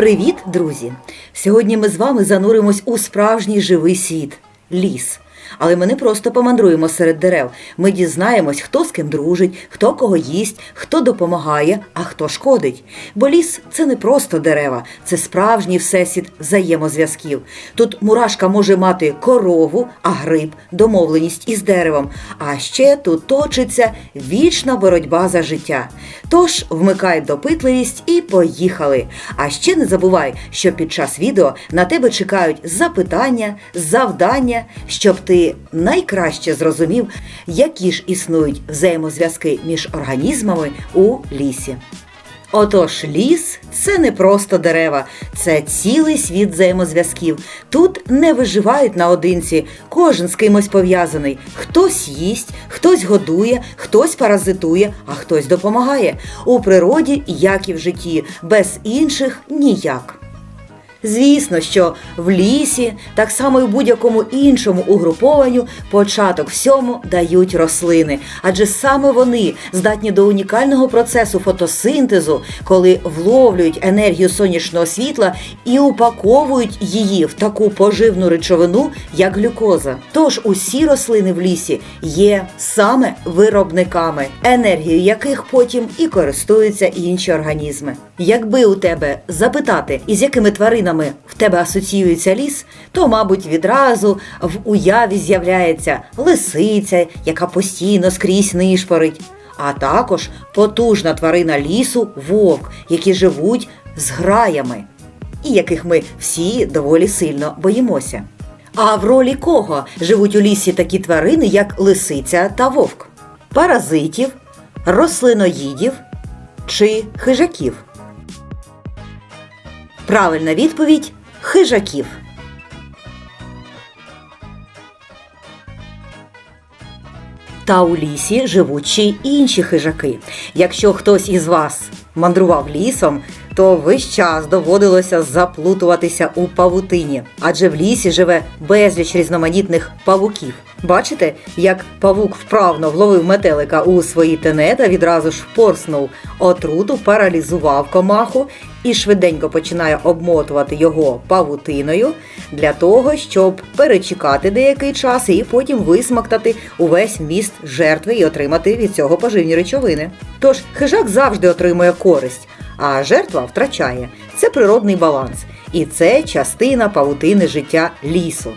Привіт, друзі! Сьогодні ми з вами зануримось у справжній живий світ ліс. Але ми не просто помандруємо серед дерев. Ми дізнаємось, хто з ким дружить, хто кого їсть, хто допомагає, а хто шкодить. Бо ліс це не просто дерева, це справжній всесвіт взаємозв'язків. Тут мурашка може мати корову, а гриб домовленість із деревом. А ще тут точиться вічна боротьба за життя. Тож вмикай допитливість і поїхали. А ще не забувай, що під час відео на тебе чекають запитання, завдання, щоб ти найкраще зрозумів, які ж існують взаємозв'язки між організмами у лісі. Отож, ліс це не просто дерева, це цілий світ взаємозв'язків. Тут не виживають наодинці, кожен з кимось пов'язаний. Хтось їсть, хтось годує, хтось паразитує, а хтось допомагає. У природі, як і в житті, без інших ніяк. Звісно, що в лісі, так само і в будь-якому іншому угрупованню, початок всьому дають рослини, адже саме вони здатні до унікального процесу фотосинтезу, коли вловлюють енергію сонячного світла і упаковують її в таку поживну речовину, як глюкоза. Тож усі рослини в лісі є саме виробниками, енергією яких потім і користуються інші організми. Якби у тебе запитати, із якими тваринами в тебе асоціюється ліс, то, мабуть, відразу в уяві з'являється лисиця, яка постійно скрізь нишпорить, а також потужна тварина лісу вовк, які живуть з граями, і яких ми всі доволі сильно боїмося. А в ролі кого живуть у лісі такі тварини, як лисиця та вовк? Паразитів, рослиноїдів чи хижаків? Правильна відповідь хижаків. Та у лісі живуть ще й інші хижаки. Якщо хтось із вас мандрував лісом, то весь час доводилося заплутуватися у павутині, адже в лісі живе безліч різноманітних павуків. Бачите, як павук вправно вловив метелика у свої тенета, відразу ж впорснув отруту, паралізував комаху і швиденько починає обмотувати його павутиною для того, щоб перечекати деякий час і потім висмактати увесь міст жертви і отримати від цього поживні речовини. Тож хижак завжди отримує користь, а жертва втрачає. Це природний баланс, і це частина павутини життя лісу.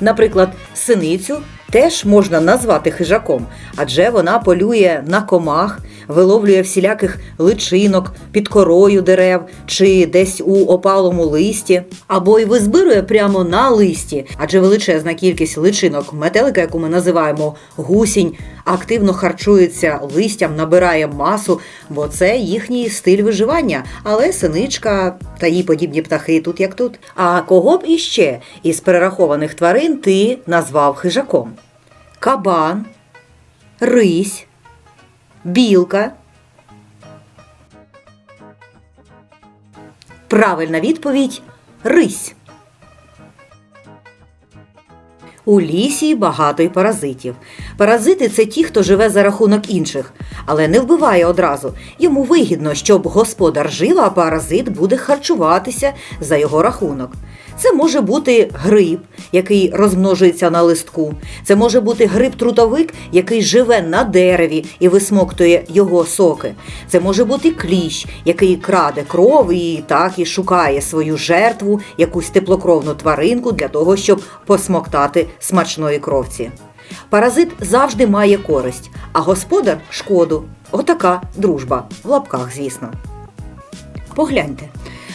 Наприклад, синицю теж можна назвати хижаком, адже вона полює на комах, виловлює всіляких личинок під корою дерев чи десь у опалому листі, або й визбирує прямо на листі, адже величезна кількість личинок метелика, яку ми називаємо гусінь, активно харчується листям, набирає масу, бо це їхній стиль виживання. Але синичка та їй подібні птахи тут як тут. А кого б іще із перерахованих тварин ти назвав хижаком? Кабан, рись, білка. Правильна відповідь рись. У лісі багато й паразитів. Паразити це ті, хто живе за рахунок інших, але не вбиває одразу. Йому вигідно, щоб господар жив, а паразит буде харчуватися за його рахунок. Це може бути гриб, який розмножується на листку. Це може бути гриб-трутовик, який живе на дереві і висмоктує його соки. Це може бути кліщ, який краде кров і так і шукає свою жертву, якусь теплокровну тваринку для того, щоб посмоктати смачної кровці. Паразит завжди має користь, а господар шкоду. Отака дружба в лапках, звісно. Погляньте,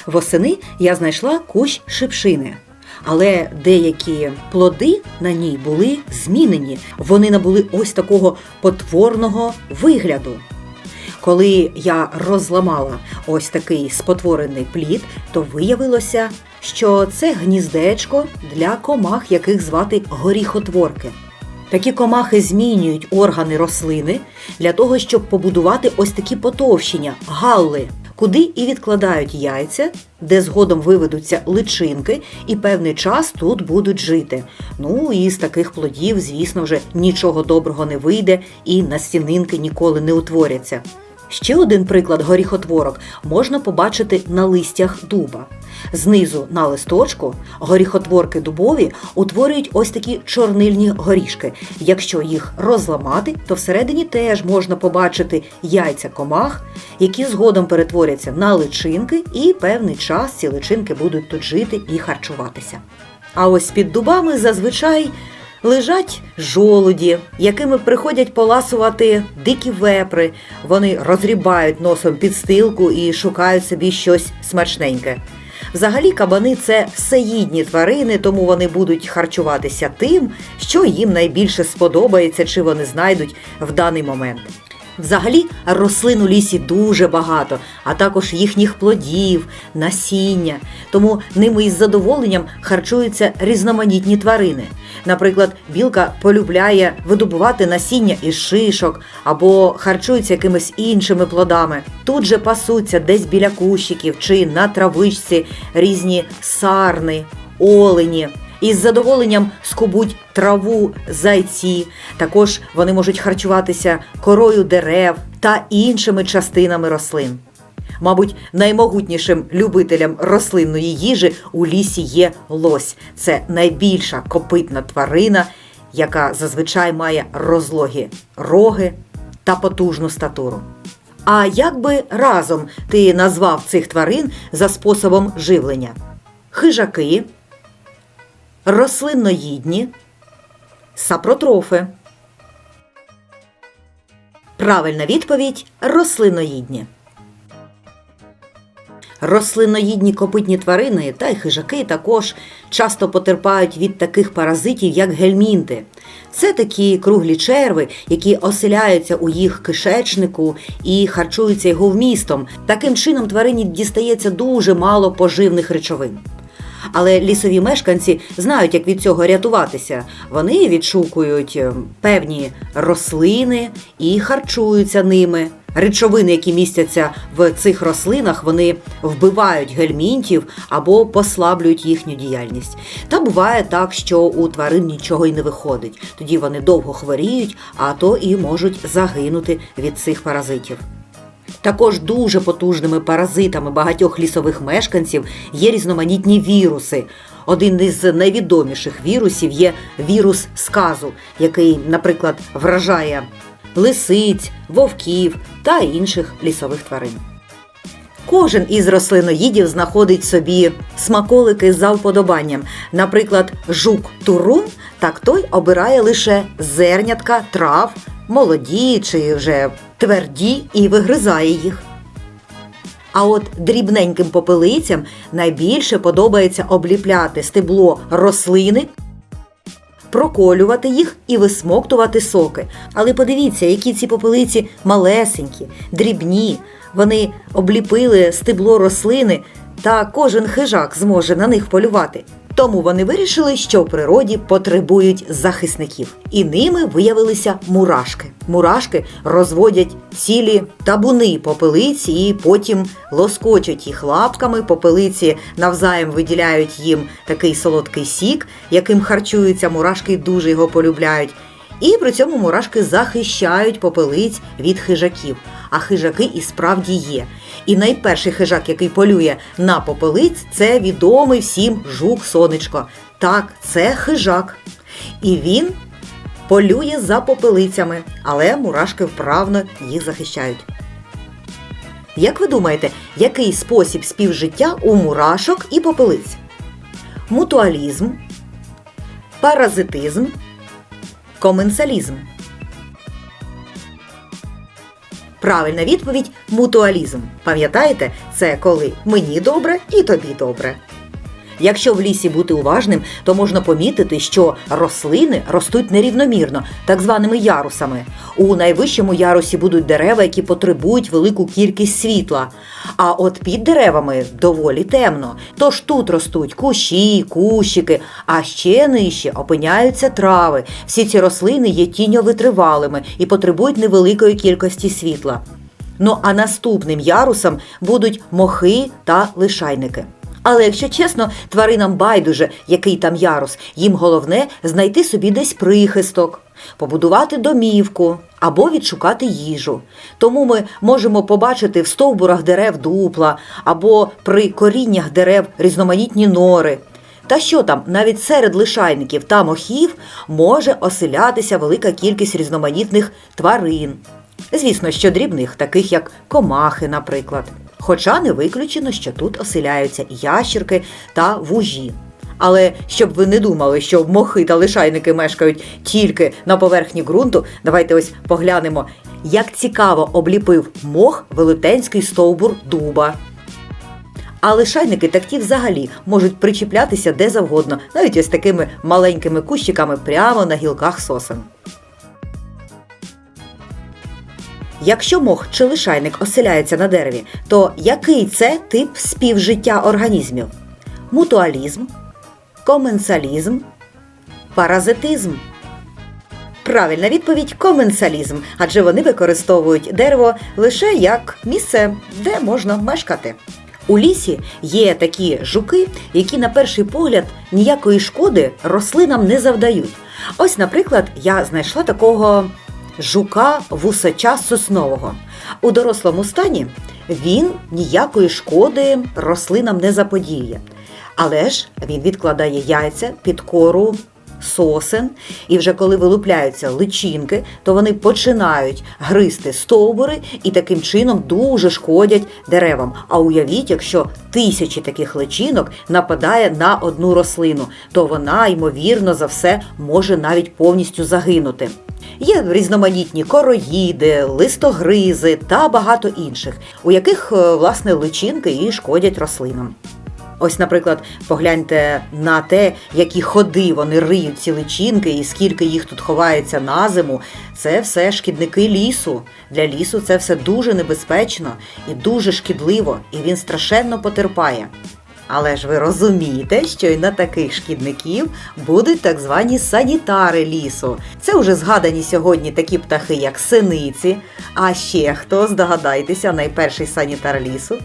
восени я знайшла кущ шипшини. Але деякі плоди на ній були змінені. Вони набули ось такого потворного вигляду. Коли я розламала ось такий спотворений плід, то виявилося, що це гніздечко для комах, яких звати горіхотворки. Такі комахи змінюють органи рослини для того, щоб побудувати ось такі потовщення, галли, куди і відкладають яйця, де згодом виведуться личинки, і певний час тут будуть жити. Ну і з таких плодів, звісно вже, нічого доброго не вийде і настінинки ніколи не утворяться. Ще один приклад горіхотворок можна побачити на листях дуба. Знизу на листочку горіхотворки дубові утворюють ось такі чорнильні горішки. Якщо їх розламати, то всередині теж можна побачити яйця комах, які згодом перетворяться на личинки, і певний час ці личинки будуть тут жити і харчуватися. А ось під дубами зазвичай лежать жолуді, якими приходять поласувати дикі вепри. Вони розрібають носом підстилку і шукають собі щось смачненьке. Взагалі, кабани це всеїдні тварини, тому вони будуть харчуватися тим, що їм найбільше сподобається чи вони знайдуть в даний момент. Взагалі, рослин у лісі дуже багато, а також їхніх плодів, насіння. Тому ними із задоволенням харчуються різноманітні тварини. Наприклад, білка полюбляє видобувати насіння із шишок або харчується якимись іншими плодами. Тут же пасуться десь біля кущиків чи на травичці різні сарни, олені. Із задоволенням скубуть траву зайці. Також вони можуть харчуватися корою дерев та іншими частинами рослин. Мабуть, наймогутнішим любителем рослинної їжі у лісі є лось. Це найбільша копитна тварина, яка зазвичай має розлогі роги та потужну статуру. А як би разом ти назвав цих тварин за способом живлення? Хижаки, рослинноїдні, сапротрофи. Правильна відповідь рослинноїдні. Рослинноїдні копитні тварини та й хижаки також часто потерпають від таких паразитів, як гельмінти. Це такі круглі черви, які оселяються у їх кишечнику і харчуються його вмістом. Таким чином тварині дістається дуже мало поживних речовин. Але лісові мешканці знають, як від цього рятуватися. Вони відшукують е, певні рослини і харчуються ними. Речовини, які містяться в цих рослинах, вони вбивають гельмінтів або послаблюють їхню діяльність. Та буває так, що у тварин нічого й не виходить. Тоді вони довго хворіють, а то і можуть загинути від цих паразитів. Також дуже потужними паразитами багатьох лісових мешканців є різноманітні віруси. Один із найвідоміших вірусів є вірус сказу, який, наприклад, вражає лисиць, вовків та інших лісових тварин. Кожен із рослиноїдів знаходить собі смаколики за вподобанням. Наприклад, жук турун, так той обирає лише зернятка, трав, молоді чи вже тверді і вигризає їх. А от дрібненьким попелицям найбільше подобається обліпляти стебло рослини, проколювати їх і висмоктувати соки. Але подивіться, які ці попелиці малесенькі, дрібні. Вони обліпили стебло рослини, та кожен хижак зможе на них полювати. Тому вони вирішили, що в природі потребують захисників, і ними виявилися мурашки. Мурашки розводять цілі табуни попелиці і потім лоскочуть їх лапками. Попелиці навзаєм виділяють їм такий солодкий сік, яким харчуються мурашки, дуже його полюбляють. І при цьому мурашки захищають попелиць від хижаків. А хижаки і справді є. І найперший хижак, який полює на попелиць, це відомий всім жук сонечко. Так, це хижак. І він полює за попелицями, але мурашки вправно їх захищають. Як ви думаєте, який спосіб співжиття у мурашок і попелиць? Мутуалізм, паразитизм, коменсалізм. Правильна відповідь мутуалізм. Пам'ятаєте, це коли мені добре і тобі добре. Якщо в лісі бути уважним, то можна помітити, що рослини ростуть нерівномірно, так званими ярусами. У найвищому ярусі будуть дерева, які потребують велику кількість світла. А от під деревами доволі темно. Тож тут ростуть кущі, кущики, а ще нижче опиняються трави. Всі ці рослини є тіньовитривалими і потребують невеликої кількості світла. Ну а наступним ярусом будуть мохи та лишайники. Але якщо чесно, тваринам байдуже, який там ярус, їм головне знайти собі десь прихисток. побудувати домівку або відшукати їжу. Тому ми можемо побачити в стовбурах дерев дупла або при коріннях дерев різноманітні нори. Та що там, навіть серед лишайників та мохів може оселятися велика кількість різноманітних тварин. Звісно, що дрібних, таких як комахи, наприклад. Хоча не виключено, що тут оселяються ящірки та вужі. Але щоб ви не думали, що мохи та лишайники мешкають тільки на поверхні ґрунту, давайте ось поглянемо, як цікаво обліпив мох велетенський стовбур дуба. А лишайники такті взагалі можуть причіплятися де завгодно, навіть ось такими маленькими кущиками прямо на гілках сосен. Якщо мох чи лишайник оселяється на дереві, то який це тип співжиття організмів? Мутуалізм, коменсалізм, паразитизм. Правильна відповідь коменсалізм, адже вони використовують дерево лише як місце, де можна мешкати. У лісі є такі жуки, які на перший погляд ніякої шкоди рослинам не завдають. Ось, наприклад, я знайшла такого жука вусача соснового. У дорослому стані він ніякої шкоди рослинам не заподіє. Але ж він відкладає яйця під кору сосен, і вже коли вилупляються личинки, то вони починають гризти стовбури і таким чином дуже шкодять деревам. А уявіть, якщо тисячі таких личинок нападає на одну рослину, то вона, ймовірно, за все може навіть повністю загинути. Є різноманітні короїди, листогризи та багато інших, у яких е, власне личинки і шкодять рослинам. Ось, наприклад, погляньте на те, які ходи вони риють ці личинки, і скільки їх тут ховається на зиму. Це все шкідники лісу. Для лісу це все дуже небезпечно і дуже шкідливо, і він страшенно потерпає. Але ж ви розумієте, що й на таких шкідників будуть так звані санітари лісу. Це вже згадані сьогодні такі птахи, як синиці. А ще хто здогадайтеся, найперший санітар лісу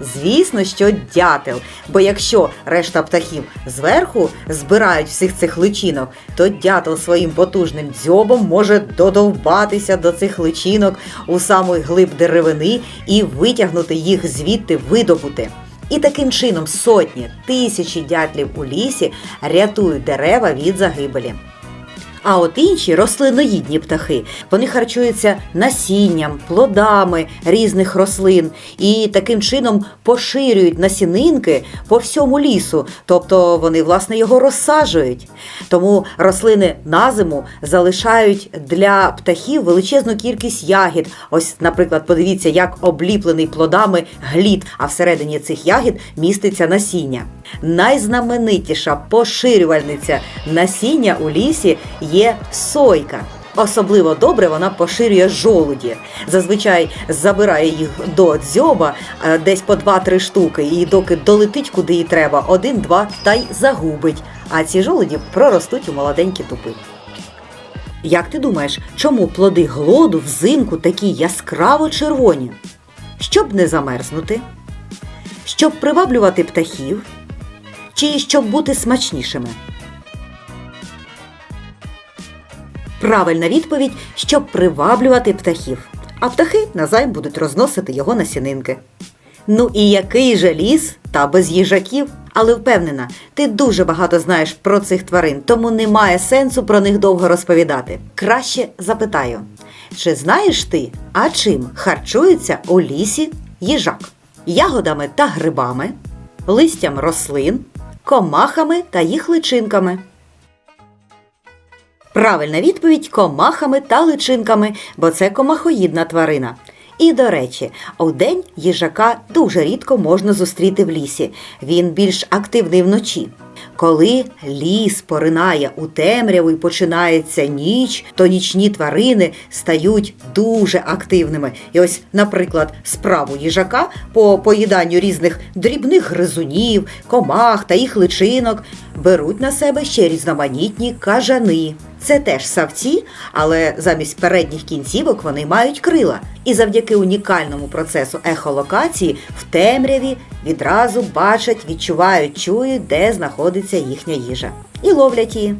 Звісно, що дятел. Бо якщо решта птахів зверху збирають всіх цих личинок, то дятел своїм потужним дзьобом може додовбатися до цих личинок у самий глиб деревини і витягнути їх звідти видобути. І таким чином сотні тисячі дятлів у лісі рятують дерева від загибелі. А от інші рослиноїдні птахи вони харчуються насінням, плодами різних рослин і таким чином поширюють насінинки по всьому лісу, тобто вони власне його розсаджують. Тому рослини на зиму залишають для птахів величезну кількість ягід. Ось, наприклад, подивіться, як обліплений плодами глід, а всередині цих ягід міститься насіння. Найзнаменитіша поширювальниця насіння у лісі є сойка. Особливо добре вона поширює жолуді. Зазвичай забирає їх до дзьоба е, десь по 2-3 штуки, і доки долетить куди їй треба, один-два та й загубить. А ці жолуді проростуть у молоденькі тупи. Як ти думаєш, чому плоди глоду взимку такі яскраво червоні? Щоб не замерзнути, щоб приваблювати птахів, чи щоб бути смачнішими? Правильна відповідь, щоб приваблювати птахів. А птахи назайм будуть розносити його насінинки. Ну і який же ліс та без їжаків? Але впевнена, ти дуже багато знаєш про цих тварин, тому немає сенсу про них довго розповідати. Краще запитаю: чи знаєш ти, а чим харчується у лісі їжак? Ягодами та грибами, листям рослин, комахами та їх личинками. Правильна відповідь комахами та личинками, бо це комахоїдна тварина. І до речі, у день їжака дуже рідко можна зустріти в лісі. Він більш активний вночі. Коли ліс поринає у темряву і починається ніч, то нічні тварини стають дуже активними. І ось, наприклад, справу їжака по поїданню різних дрібних гризунів, комах та їх личинок беруть на себе ще різноманітні кажани. Це теж савці, але замість передніх кінцівок вони мають крила. І завдяки унікальному процесу ехолокації в темряві відразу бачать, відчувають, чують, де знаходиться їхня їжа. і ловлять її.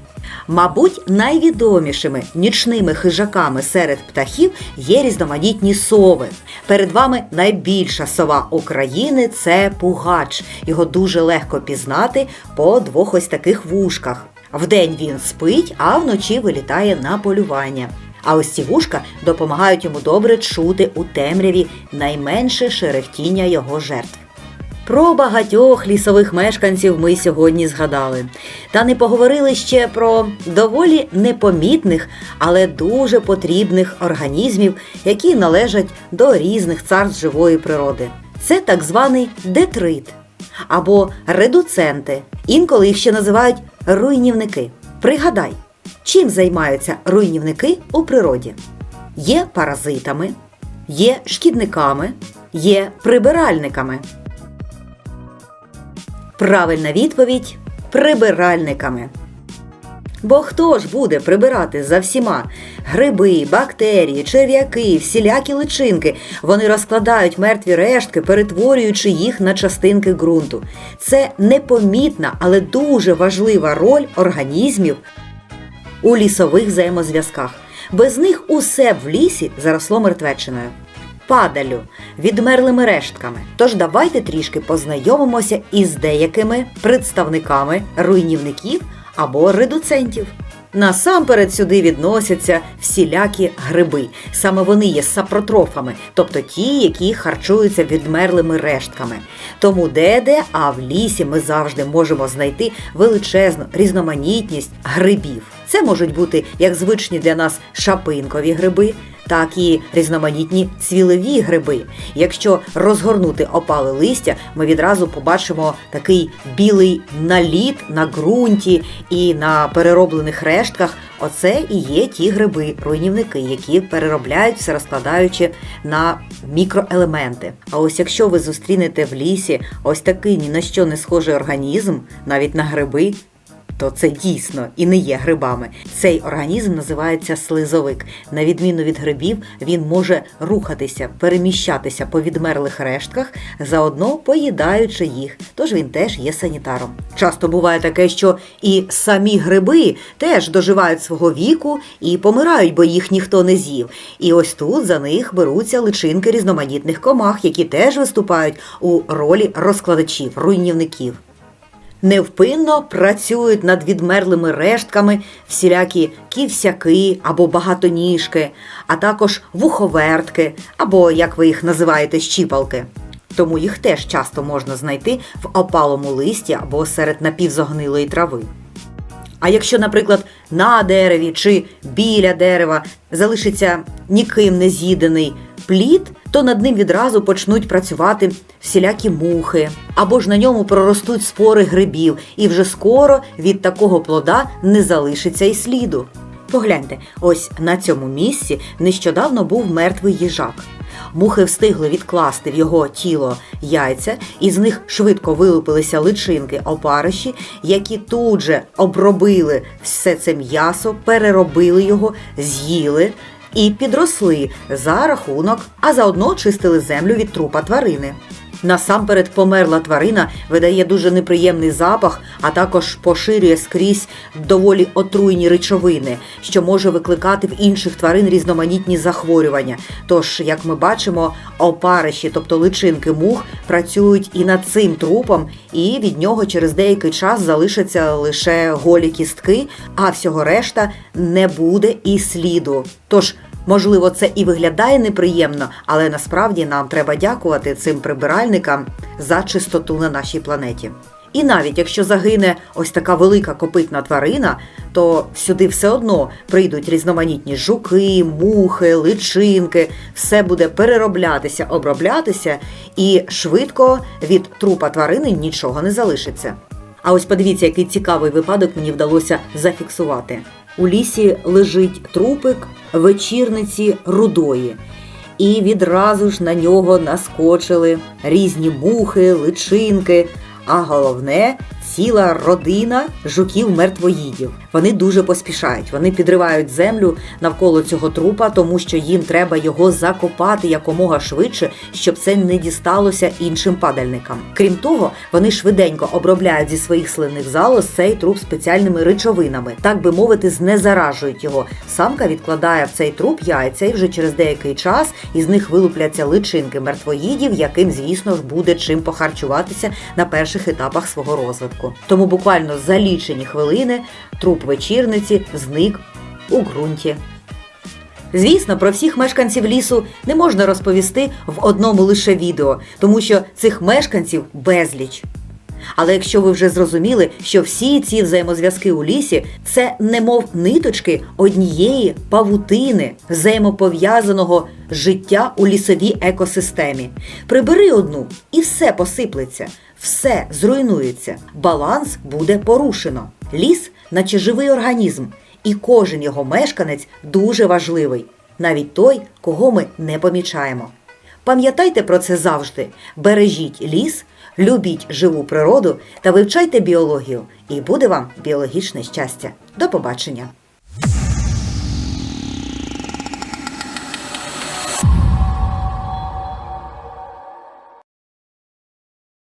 Мабуть, найвідомішими нічними хижаками серед птахів є різноманітні сови. Перед вами найбільша сова України це пугач. Його дуже легко пізнати по двох ось таких вушках. Вдень він спить, а вночі вилітає на полювання. А ось ці вушка допомагають йому добре чути у темряві найменше шерехтіння його жертв. Про багатьох лісових мешканців ми сьогодні згадали. Та не поговорили ще про доволі непомітних, але дуже потрібних організмів, які належать до різних царств живої природи. Це так званий детрит або редуценти. Інколи їх ще називають руйнівники. Пригадай, чим займаються руйнівники у природі? Є паразитами, є шкідниками, є прибиральниками. Правильна відповідь прибиральниками. Бо хто ж буде прибирати за всіма? Гриби, бактерії, черв'яки, всілякі личинки. Вони розкладають мертві рештки, перетворюючи їх на частинки ґрунту. Це непомітна, але дуже важлива роль організмів у лісових взаємозв'язках. Без них усе в лісі заросло мертвечиною падалю, відмерлими рештками. Тож давайте трішки познайомимося із деякими представниками руйнівників або редуцентів. Насамперед сюди відносяться всілякі гриби. Саме вони є сапротрофами, тобто ті, які харчуються відмерлими рештками. Тому де-де, а в лісі ми завжди можемо знайти величезну різноманітність грибів. Це можуть бути як звичні для нас шапинкові гриби, так і різноманітні цвілеві гриби. Якщо розгорнути опале листя, ми відразу побачимо такий білий наліт на ґрунті і на перероблених рештках. Оце і є ті гриби-руйнівники, які переробляють все розкладаючи на мікроелементи. А ось якщо ви зустрінете в лісі ось такий ні на що не схожий організм, навіть на гриби, то це дійсно і не є грибами. Цей організм називається слизовик. На відміну від грибів, він може рухатися, переміщатися по відмерлих рештках, заодно поїдаючи їх. Тож він теж є санітаром. Часто буває таке, що і самі гриби теж доживають свого віку і помирають, бо їх ніхто не з'їв. І ось тут за них беруться личинки різноманітних комах, які теж виступають у ролі розкладачів, руйнівників невпинно працюють над відмерлими рештками всілякі ківсяки або багатоніжки, а також вуховертки, або, як ви їх називаєте, щіпалки. Тому їх теж часто можна знайти в опалому листі або серед напівзогнилої трави. А якщо, наприклад, на дереві чи біля дерева залишиться ніким не з'їдений плід, то над ним відразу почнуть працювати всілякі мухи, або ж на ньому проростуть спори грибів, і вже скоро від такого плода не залишиться й сліду. Погляньте, ось на цьому місці нещодавно був мертвий їжак. Мухи встигли відкласти в його тіло яйця, і з них швидко вилупилися личинки опариші, які тут же обробили все це м'ясо, переробили його, з'їли, і підросли за рахунок, а заодно чистили землю від трупа тварини. Насамперед померла тварина видає дуже неприємний запах, а також поширює скрізь доволі отруйні речовини, що може викликати в інших тварин різноманітні захворювання. Тож, як ми бачимо, опариші, тобто личинки мух, працюють і над цим трупом, і від нього через деякий час залишаться лише голі кістки, а всього решта не буде і сліду. Тож Можливо, це і виглядає неприємно, але насправді нам треба дякувати цим прибиральникам за чистоту на нашій планеті. І навіть якщо загине ось така велика копитна тварина, то сюди все одно прийдуть різноманітні жуки, мухи, личинки, все буде перероблятися, оброблятися, і швидко від трупа тварини нічого не залишиться. А ось подивіться, який цікавий випадок мені вдалося зафіксувати. У лісі лежить трупик вечірниці рудої, і відразу ж на нього наскочили різні мухи, личинки. А головне, ціла родина жуків-мертвоїдів. Вони дуже поспішають. Вони підривають землю навколо цього трупа, тому що їм треба його закопати якомога швидше, щоб це не дісталося іншим падальникам. Крім того, вони швиденько обробляють зі своїх слинних залоз цей труп спеціальними речовинами, так би мовити, знезаражують його. Самка відкладає в цей труп яйця, і вже через деякий час із них вилупляться личинки мертвоїдів, яким, звісно ж, буде чим похарчуватися на перших етапах свого розвитку. Тому буквально за лічені хвилини труп вечірниці зник у ґрунті. Звісно, про всіх мешканців лісу не можна розповісти в одному лише відео, тому що цих мешканців безліч. Але якщо ви вже зрозуміли, що всі ці взаємозв'язки у лісі це немов ниточки однієї павутини взаємопов'язаного життя у лісовій екосистемі. Прибери одну і все посиплеться, все зруйнується, баланс буде порушено. Ліс, наче живий організм, і кожен його мешканець дуже важливий, навіть той, кого ми не помічаємо. Пам'ятайте про це завжди. Бережіть ліс, любіть живу природу та вивчайте біологію, і буде вам біологічне щастя. До побачення!